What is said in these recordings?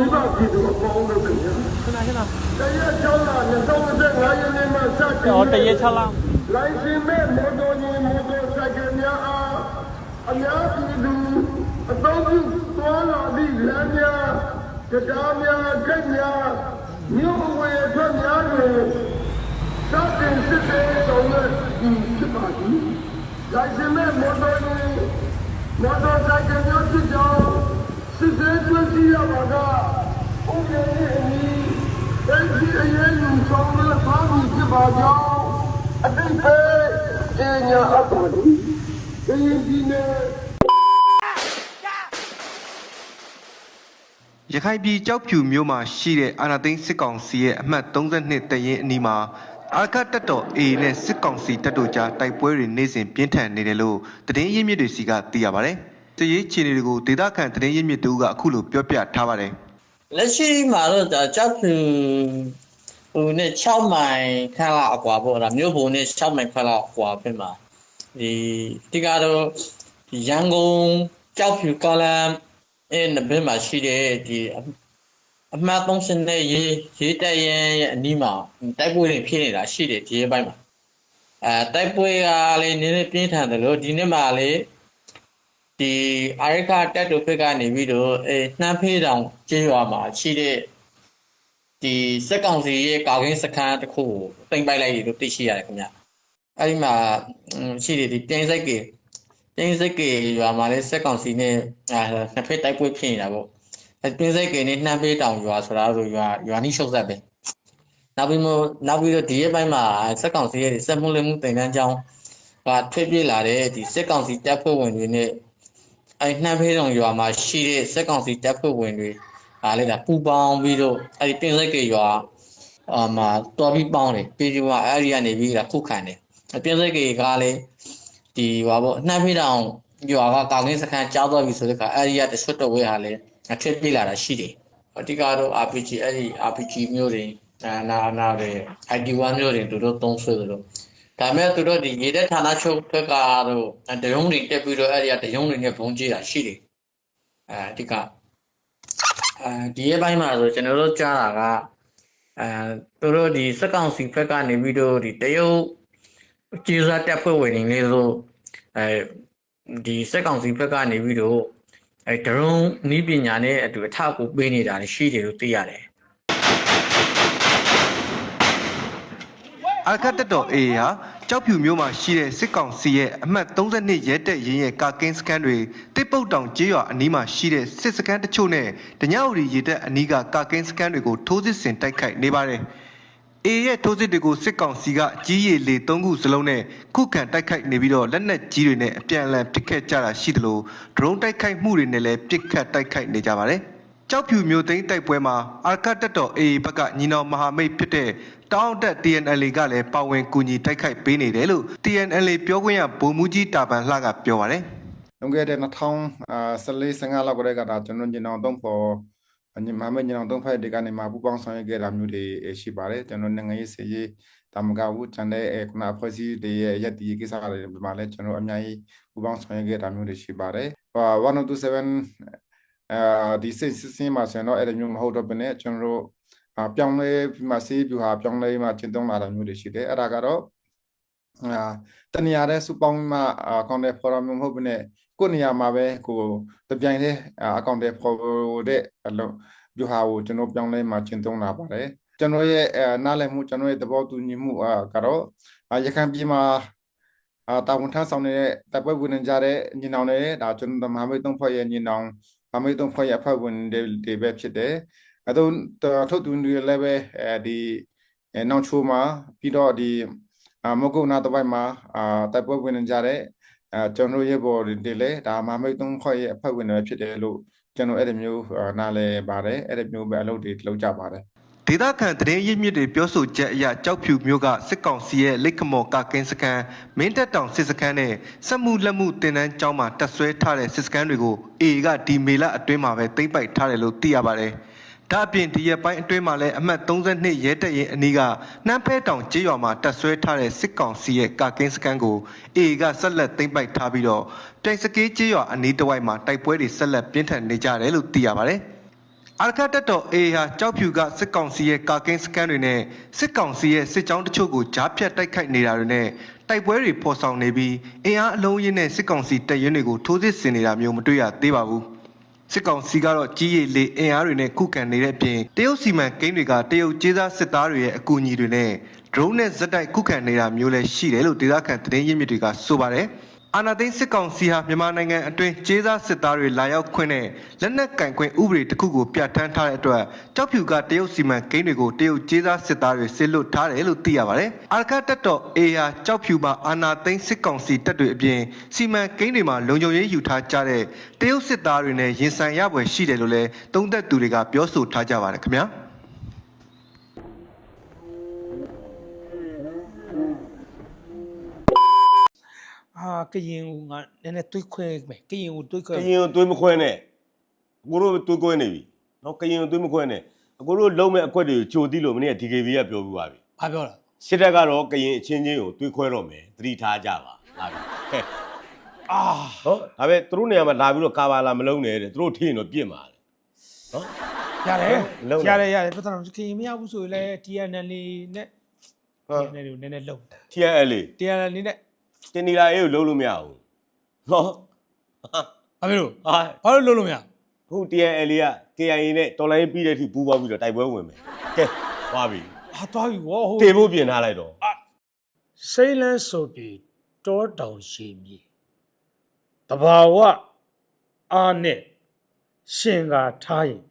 မိဘပြည်သူအပေါင်းတို့ခင်ဗျာခဏခဏတရားကျောင်းလာ2025ရက်နေ့မှစတင်အော်တရေချလာလိုင်စင်မဲ့မော်တော်ယာဉ်မော်တော်ဆိုင်ကယ်များအားအများပြည်သူအသုံးပြုသွားလာသည့်လမ်းများတရားများဂိတ်များမြို့အဝေအထွက်များတွင်စတင်စစ်ဆေးဆောင်ရွက်ဖြစ်ပါသည်လိုင်စင်မဲ့မော်တော်ယာဉ်မော်တော်ဆိုင်ကယ်များဖြစ်ကြောင်းစစ်ဆေးတွေ့ရှိရပါက ဥပဒေရဲ့အမည်အဲဒီအရေးယူဆောင်ရွက်သွားမည်ဖြစ်ပါကြောင်းအတိတ်ပဲအညာအပ္ပဒီဒီဒီနေရခိုင်ပြည်ကြောက်ဖြူမြို့မှာရှိတဲ့အာနာသိန်းစစ်ကောင်စီရဲ့အမှတ်32တရင်အနီးမှာအာခတ်တပ်တော် A နဲ့စစ်ကောင်စီတပ်တို့ကြားတိုက်ပွဲတွေနေ့စဉ်ပြင်းထန်နေတယ်လို့သတင်းရင်းမြစ်တွေစီကသိရပါဗျ။တရေးချီနေတွေကိုဒေသခံသတင်းရင်းမြစ်တို့ကအခုလိုပြောပြထားပါတယ် လက်ရှိမှာတော့ဒါကြောက်ဖြူဟိုနဲ့6မိုင်ခန့်လောက်အကွာပေါ့ဒါမြို့ပုံနဲ့6မိုင်ခန့်လောက်အကွာဖြစ်မှာဒီဒီကတော့ဒီရန်ကုန်ကြောက်ဖြူကောလမ်အဲနဘက်မှာရှိတဲ့ဒီအအမှတ်30နဲ့ရေးရေးတက်ရင်ရဲ့အနီးမှာတိုက်ပွဲတွေဖြစ်နေတာရှိတယ်ဒီရဲ့ဘက်မှာအဲတိုက်ပွဲကလည်းနည်းနည်းပြင်းထန်တယ်လို့ဒီနေ့မှာလည်း ဒီအာရခတက်တို့ဘက်ကနေပြီးတော့အဲနှမ်းဖေးတောင်ကျေးရွာမှာရှိတဲ့ဒီစက်ကောင်စီရဲ့ကာကင်းစခန်းတစ်ခုကိုတင်ပိုက်လိုက်ရလို့သိရှိရတယ်ခင်ဗျအဲ့ဒီမှာဟွန်းရှိတယ်ဒီတင်းစိတ်ကေတင်းစိတ်ကေရွာမှာလည်းစက်ကောင်စီနဲ့အာနှစ်ဖက်တိုက်ပွဲဖြစ်နေတာပေါ့အဲတင်းစိတ်ကေနဲ့နှမ်းဖေးတောင်ရွာဆိုတာဆိုရွာရွာနီးရှုပ်ဆက်ပဲနောက်ပြီးမှနောက်ပြီးတော့ဒီရဲ့ဘက်မှာစက်ကောင်စီရဲ့စက်မှုလက်မှုတင်တန်းကြောင်းကထွက်ပြေးလာတဲ့ဒီစက်ကောင်စီတပ်ဖွဲ့ဝင်တွေနဲ့ အဲ့နှမ်းဖေးဆောင်ရွာမှာရှိတဲ့စက်ကောင်စီတပ်ဖွဲ့ဝင်တွေအားလေဒါပူပေါင်းပြီးတော့အဲ့ဒီပင်စက်ကရွာအာမှာတော်ပြီးပေါင်းတယ်ပြီးဒီမှာအဲ့ဒီကနေပြီးဒါခုခံတယ်ပင်စက်ကကလည်းဒီဟာပေါ့နှမ်းဖေးဆောင်ရွာကကောင်းကင်းစခန်းကြားသွားပြီဆိုတဲ့အခါအဲ့ဒီကတဆွတ်တော်ဝဲဟာလည်းအထက်ပြေးလာတာရှိတယ်အတိကတော့ RPG အဲ့ဒီ RPG မျိုးတွေနာနာနာတွေ ID1 မျိုးတွေသူတို့သုံးဆွဲတယ်လို့ ဒါပေမဲ့သူတို့ဒီရေတဲ့ဌာနချုပ်ဘက်ကတော့တရုံးတွေတက်ပြီးတော့အဲ့ဒီကတရုံးတွေနဲ့ဘုံကြည့်တာရှိတယ်အဲဒီကအဲဒီရဲ့ဘိုင်းမှာဆိုကျွန်တော်တို့ကြားတာကအဲသူတို့ဒီစက်ကောင်စီဘက်ကနေပြီးတော့ဒီတရုတ်ကျေးစားတက်ဖွဲ့ဝင်နေလေဆိုအဲဒီစက်ကောင်စီဘက်ကနေပြီးတော့အဲဒရုန်းနီးပညာနဲ့အတူအထောက်အကူပေးနေတာရှိတယ်လို့သိရတယ်။အာခတ်တပ်တော် A ဟာ ကြောက်ဖြူမြို့မှာရှိတဲ့စစ်ကောင်စီရဲ့အမှတ်32ရဲတပ်ရင်းရဲ့ကာကင်းစခန်းတွေတစ်ပုတ်တောင်ကျေးရွာအနီးမှာရှိတဲ့စစ်စခန်းတချို့နဲ့တညဝရီရေတပ်အနီးကကာကင်းစခန်းတွေကိုထိုးစစ်ဆင်တိုက်ခိုက်နေပါတယ်။ A ရဲ့ထိုးစစ်တွေကိုစစ်ကောင်စီကကြီးရည်လေ၃ခုစလုံးနဲ့ခုခံတိုက်ခိုက်နေပြီးတော့လက်နက်ကြီးတွေနဲ့အပြန်အလှန်ပစ်ခတ်ကြတာရှိသလိုဒရုန်းတိုက်ခိုက်မှုတွေနဲ့လည်းပစ်ခတ်တိုက်ခိုက်နေကြပါတယ်။ ကြောက်ဖြူမျိုးသိန်းတိုက်ပွဲမှာအာကတ်တက်တော် AA ဘက်ကညီနောင်မဟာမိတ်ဖြစ်တဲ့တောင်းတက် TNL ကလည်းပါဝင်ကူညီတိုက်ခိုက်ပေးနေတယ်လို့ TNL ပြောခွင့်ရဗိုလ်မှူးကြီးတာပန်လှကပြောပါတယ်လွန်ခဲ့တဲ့2014 15လောက်ကတည်းကဒါကျွန်တော်ညီနောင်သုံးဖို့ညီမမေညီနောင်သုံးဖက်တွေကနေမှပူပေါင်းဆောင်ရွက်ခဲ့တာမျိုးတွေရှိပါတယ်ကျွန်တော်နိုင်ငံရေးစရေးတာမကဘူးကျန်တဲ့ခုနအဖွဲ့အစည်းတွေရဲ့ရက်တီကိစ္စတွေမှာလည်းကျွန်တော်အများကြီးပူပေါင်းဆောင်ရွက်ခဲ့တာမျိုးတွေရှိပါတယ်1027 အဲဒီစစ်စစ်စင်းမှာဆိုရင်တော့အဲ့လိုမျိုးမဟုတ်တော့ဘဲနဲ့ကျွန်တော်တို့ပြောင်းလဲပြီးမှစေးပြူဟာပြောင်းလဲမှကျင့်သုံးလာတာမျိုးတွေရှိတယ်အဲ့ဒါကတော့အာတနေရာတဲ့စူပေါင်းမှာအကောင့်တွေဖော်ရမျိုးမဟုတ်ဘဲနဲ့ကိုယ့်နေရာမှာပဲကိုတပြိုင်တည်းအကောင့်တွေဖော်တဲ့အလုံးပြဟာကိုကျွန်တော်ပြောင်းလဲမှကျင့်သုံးလာပါတယ်ကျွန်တော်ရဲ့နားလည်မှုကျွန်တော်ရဲ့သဘောတူညီမှုကတော့ရခိုင်ပြည်မှာအာတာဝန်ထမ်းဆောင်နေတဲ့တပ်ဖွဲ့ဝင်ကြတဲ့ညီနောင်တွေဒါကျွန်တော်မဟာမိတ်သုံးဖွဲ့ရဲ့ညီနောင် မဟာမိတ်သုံးဖွဲ့ရဲ့အဖွဲ့ဝင်တွေတွေပဲဖြစ်တယ်အဲတော့ထုတ်တူတွေလည်းပဲအဲဒီနောက်ချိုးမှာပြီးတော့ဒီအာမကုတ်နာတပိုက်မှာအာတိုက်ပွဲဝင်နေကြတဲ့အာကျွန်တော်ရဲ့ဘော်တွေလေဒါမမိတ်သုံးခွက်ရဲ့အဖွဲ့ဝင်တွေဖြစ်တယ်လို့ကျွန်တော်အဲ့ဒီမျိုးနားလဲပါတယ်အဲ့ဒီမျိုးပဲအလုပ်တွေလုပ်ကြပါတယ်။ ဒေသခံသတင်းရင်းမြစ်တွေပြောဆိုချက်အရကြောက်ဖြူမျိုးကစစ်ကောင်စီရဲ့လက်ခမော်ကာကင်းစခန်းမင်းတပ်တောင်စစ်စခန်းနဲ့စက်မှုလက်မှုတင်တန်းကျောင်းမှာတပ်ဆွဲထားတဲ့စစ်စခန်းတွေကို A ကဒီမေလအတွင်းမှာပဲသိမ်းပိုက်ထားတယ်လို့သိရပါတယ်။ဒါအပြင်ဒီရက်ပိုင်းအတွင်းမှာလည်းအမှတ်32ရဲတပ်ရင်အနီးကနှမ်းဖဲတောင်ကျေးရွာမှာတပ်ဆွဲထားတဲ့စစ်ကောင်စီရဲ့ကာကင်းစခန်းကို A ကဆက်လက်သိမ်းပိုက်ထားပြီးတော့တိုင်စကေးကျေးရွာအနီးတစ်ဝိုက်မှာတိုက်ပွဲတွေဆက်လက်ပြင်းထန်နေကြတယ်လို့သိရပါတယ်။ အာရခတ်တပ်တော် A ဟာကြောက်ဖြူကစစ်ကောင်စီရဲ့ကာကင်းစကန်တွေနဲ့စစ်ကောင်စီရဲ့စစ်ကြောင်းတချို့ကိုကြားဖြတ်တိုက်ခိုက်နေတာတွေနဲ့တိုက်ပွဲတွေဖော်ဆောင်နေပြီးအင်အားအလုံးရင်းနဲ့စစ်ကောင်စီတပ်ရင်းတွေကိုထိုးစစ်ဆင်နေတာမျိုးမတွေ့ရသေးပါဘူးစစ်ကောင်စီကတော့ကြီးရည်လေအင်အားတွေနဲ့ခုခံနေတဲ့အပြင်တရုတ်စီမံကိန်းတွေကတရုတ်ကျေးစားစစ်သားတွေရဲ့အကူအညီတွေနဲ့ drone နဲ့ဇက်တိုက်ခုခံနေတာမျိုးလည်းရှိတယ်လို့ဒေသခံသတင်းရင်းမြစ်တွေကဆိုပါတယ် အာနာသိန်းစစ်ကောင်စီဟာမြန်မာနိုင်ငံအတွင်းကျေးစားစစ်သားတွေလာရောက်ခွင့်နဲ့လက်နက်ကင်ခွင့်ဥပဒေတစ်ခုကိုပြဋ္ဌာန်းထားတဲ့အတွက်ကြောက်ဖြူကတရုတ်စီမံကိန်းတွေကိုတရုတ်ကျေးစားစစ်သားတွေဆစ်လွတ်ထားတယ်လို့သိရပါတယ်။အာရခတက်တော် A ဟာကြောက်ဖြူမှာအာနာသိန်းစစ်ကောင်စီတပ်တွေအပြင်စီမံကိန်းတွေမှာလုံခြုံရေးယူထားကြတဲ့တရုတ်စစ်သားတွေနဲ့ရင်ဆိုင်ရပွဲရှိတယ်လို့လည်းသုံးသက်သူတွေကပြောဆိုထားကြပါတယ်ခင်ဗျာ။ အာကရင်ကငါနည်းနည်းတွေးခွဲမယ်ကရင်ကိုတွေးခွဲကရင်ကိုသွေးမခွဲနဲ့အကိုတို့သွေးခွဲနေပြီနော်ကရင်ကိုသွေးမခွဲနဲ့အကိုတို့လုံးမဲ့အကွက်တွေကိုကြိုသိလို့မနေ့က DKB ကပြောပြပါပြီဘာပြောတာစစ်တပ်ကတော့ကရင်အချင်းချင်းကိုသွေးခွဲတော့မယ်သတိထားကြပါဟာပြီဟဲ့အာနော်ဒါပဲသူတို့နေရာမှာလာပြီးတော့ကာဘာလာမလုံးနဲ့တဲ့သူတို့ထင်းတော့ပြစ်မှာလေနော်ရတယ်လုံးတယ်ရတယ်ရတယ်ပြဿနာမရှိကရင်မရဘူးဆိုရင်လည်း TNL နဲ့ဟမ် TNL ကိုနည်းနည်းလုံတယ် TNL လေး TNL နဲ့ တင်နီလာအေးကိုလုံးလို့မရဘူးနော်ဘာဖြစ်လို့ဟာဘာလို့လုံလို့မရခု TNL လေးက KIA နဲ့တော်လိုင်းပြီးတဲ့အထိပူးပေါင်းပြီးတော့တိုက်ပွဲဝင်မယ်ကဲသွားပြီအာသွားပြီဗောဟိုတင်ဖို့ပြင်ထားလိုက်တော့စိတ်လန်းဆိုပြီးတောတောင်ရှိမြေတဘာဝအာနဲ့ရှင်ကထားရင်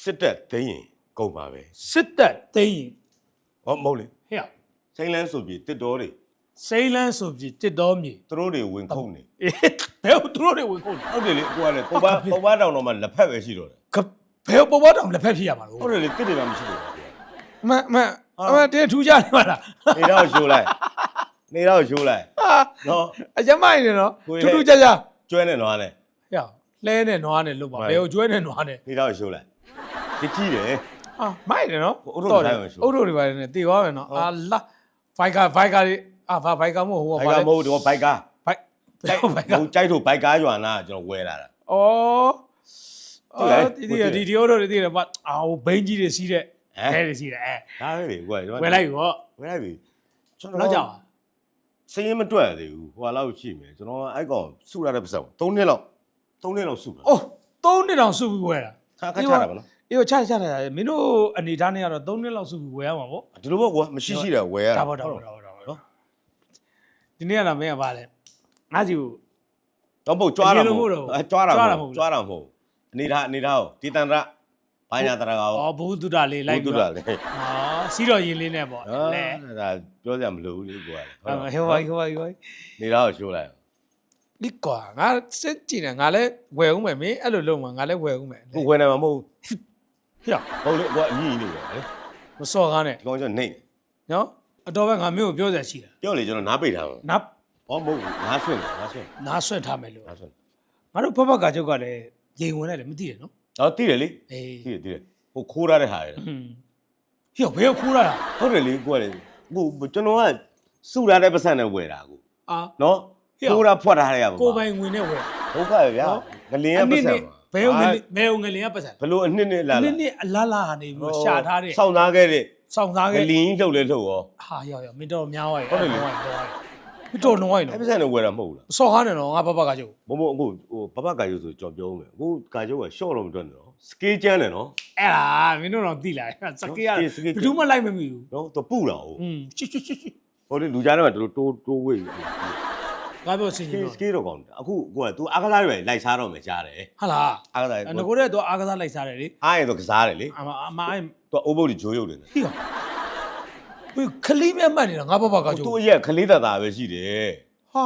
စစ်တပ်သိမ်းရင်ကုန်ပါပဲစစ်တပ်သိမ်းရင်ဟောမဟုတ်လေဟဲ့စိမ့်လန်းဆိုပြီးတစ်တော်တွေ စိတ်လန်းဆိုပြီးတစ်တော်မြေသူတို့တွေဝင်ခုန်နေအေးဘယ်သူတို့တွေဝင်ကုန်လဲဟုတ်တယ်လေကိုကလည်းပုံပါပုံပါတောင်တော့မှလက်ဖက်ပဲရှိတော့တယ်ကဘယ်ပေါ်ပေါ်တောင်လက်ဖက်ဖြစ်ရမှာလို့ဟုတ်တယ်လေတစ်တွေမှမရှိတော့ဘူးအမန်အမန်အမန်တင်းထူးကြနေပါလားနေတော့ရှိုးလိုက်နေတော့ရှိုးလိုက်ဟာနော်အကျမိုင်းနေနော်ကိုယ်ထူးရဲ့ထူးကြကြကျွဲနေတော့လဲဟဲ့လဲနဲ့နွားနဲ့လုတ်ပါဟုတ်ဘယ်ကိုကျွဲနဲ့နွားနဲ့နေတော့ရှိုးလိုက်ဒီကြီးတယ်ဟာမိုင်းနေနော်အုတ်ထုတ်တွေတိုင်းပဲရှိုးအုတ်တို့တွေပါနေတေသွားမယ်နော်ဟုတ်အာလာဘိုက်ကာဘိုက်ကာတွေ အာဘာဘိုက်ကာမဟုတ်ဟိုဘိုကက်ဘာကာလဲမဟုတ်တော့ဘိုက်ကာဘိုက်ကြိုက်ဘိုက်ကာဟိုကြိုက်ထုတ်ဘိုက်ကာရွာနာကျွန်တော်ဝဲလာတာဩဟုတ်လားအော်ဒီဒီဒီဒီအုတ်တို့တွေတည်တယ်ဘာအာဟိုဘိန်းကြီးတွေစီးတဲ့ဟမ်အဲတွေစီးတယ်အဲဒါပဲလေကိုကဝယ်လိုက်ပြီဗောဝဲလိုက်ပြီကျွန်နောက်ကြတော်ပါစရင်မတွက်သေးဘူးဟိုလောက်ရှိမယ်ကျွန်တော်အဲ့ကောင်စုရတဲ့ပတ်စံ3နှစ်လောက်3နှစ်လောက်စုတာအိုးသုံးနှစ်တောင်စုပြီးဝယ်တာခါခါချတာဗောနော်အေးချချတာမင်းတို့အနေထားနဲ့ကတော့3နှစ်လောက်စုပြီးဝယ်ရမှာဗောဒီလိုပေါ့ကွာမရှိရှိတယ်ဝယ်ရတာဒါပေါ့ဒါပေါ့ ဒါပေါ့ဒါပေါ့ဒီနေ့ကတော့မင်းကပါလဲငါစီကို တော့ပုတ်ကြွားတာမဟုတ်အရင်လိုမဟုတ်တော့ဘူးအဲကြွားတာကြွားမတာဟုတ်မဟုတ်ဘူးကြွားတာမဟုတ်အနေထားအနေထားကိုဒီတန်ရဘာညာတရကောဩဘုသူတလေးလိုက်တူပြီးတာတော့လေဩစီးတော်ရင်လေးနဲ့ပေါ့ဟာလဲဒါပြောကြမလို့လေကွာဟဲ့ဟဲ့ဟိုဟိုဟိုဟိုနေထားကိုရှိုးလိုက်ဒီကွာငါစစ်ကြည့်နေငါလည်းဝယ်ဦးမယ်မင်းအဲ့လိုလုပ်မှာငါလည်းဝယ်ဦးမယ်ကိုဝယ်နေမှာမဟုတ်ဟေ့ဟုတ်လေကွာအညီနေတယ်လေမစော်ကားနဲ့ဒီကောင်ကျနေနော် အတော်ပဲငါမင်းကိုပြောစရာရှိတာပြောလေကျွန်တော်နားပိတ်ထားမှာနာဟောမဟုတ်ငါဆွင့်ငါဆွင့်နာဆွတ်ထားမယ်လို့ငါဆွင့်ငါတို့ဖဖကချုပ်ကလည်းရေဝင်လိုက်တယ်မသိတယ်နော်အော်တည်တယ်လေအေးတည်တယ်တည်တယ်ဟိုခိုးရတဲ့ဟာရယ်ဟွန်းဟေ့ဘယ်ကိုခိုးရတာဟုတ်တယ်လေကိုကလေကိုကျွန်တော်ကစုရတဲ့ပတ်စံနဲ့ဝယ်တာကိုအာနော်ဟေ့ခိုးရဖွက်ထားရရပါကိုပိုင်ဝင်နဲ့ဝယ်ဒုက္ခပဲဗျာငလင်းရပတ်စံဘယ်ုံငလဘယ်ုံငလင်ကပတ်စံဘလို့အနှစ်နှစ်လာနလာည်းနည်းအလားလားကနေပြီးတော့ရှာထားတဲ့စောင့်သားခဲ့တဲ့ စောင့်စားငခဲ့လင်းကြီးလှုပ်လဲလှုပ်ရောဟာရောက်ရောက်မင်းတော်များသွားပြီဟုတ်တယ်လေတော့တော့မတော်တော့ရင်အဲ့တော့ပတ်စံနဲ့ဝယ်တာမဟုတ်ဘူးလားစော်ကားနေတော့ငါဖဖကချုပ်ဘုံဘုံအခုဟိုဘဘကာယုဆိုကြော်ပြောဦးမယ်အခုကာယုကရှော့တော့မတွက်နဲ့နော်စကေးကျန်းတယ်နော်အဲ့ဒါမင်းတို့တော့သိလာစကေးရစကေးဘယ်သူမှလိုက်မမိဘူးနော်သူပူတာဟုတ်อืมချစ်ချစ်ချစ်ချစ်ဟိုလေလူကြားထဲမှာတို့တိုးတိုးဝေး ငါပြောစင်စကြီးကေးတော့စကေးတော့ကောင်းတယ်အခုကိုက तू အားကစားတွေလိုက်စားတော့မယ်ကြားတယ်ဟာလားအားကစားငကိုတဲ့တော့အားကစားလိုက်စားတယ်လေအားရင်တော့ကစားတယ်လေအမအမအဲ့သူအိုးဘုတ်ကြီးဂျိုးရုပ်တယ်ဟိယဘယ်ခလေးမဲ့မှတ်နေတာငါဘဘကချုပ်သူ့ရဲ့ခလေးတတာပဲရှိတယ်ဟာ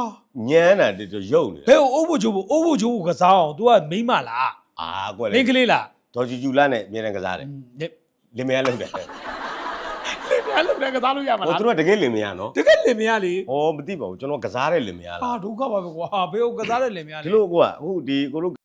ညမ်းတာတရုပ်နေဘယ်အိုးဖို့ချိုးဖို့အိုးဖို့ချိုးဖို့ကစားအောင် तू ကမိန်းမလားအာကွက်လေမိန်းကလေးလားဒေါ်ဂျီဂျူလာနဲ့အမြဲတမ်းကစားတယ်လေလင်မယားလုပ်တယ် လေပြန်လို့လည်းကစားလို့ရမှာဟိုလားသူတို့ကတကယ်လင်မယားနော်တကယ်လင်မရလေဟောမသိပါဘူးကျွန်တော်ကစားတဲ့လင်မယားဟာလားဒုက္ခပါပဲကွာဟာဘယ်ကိုကစားတဲ့လင်မရလေဒီလိုကွာအခုဒီကိုတို့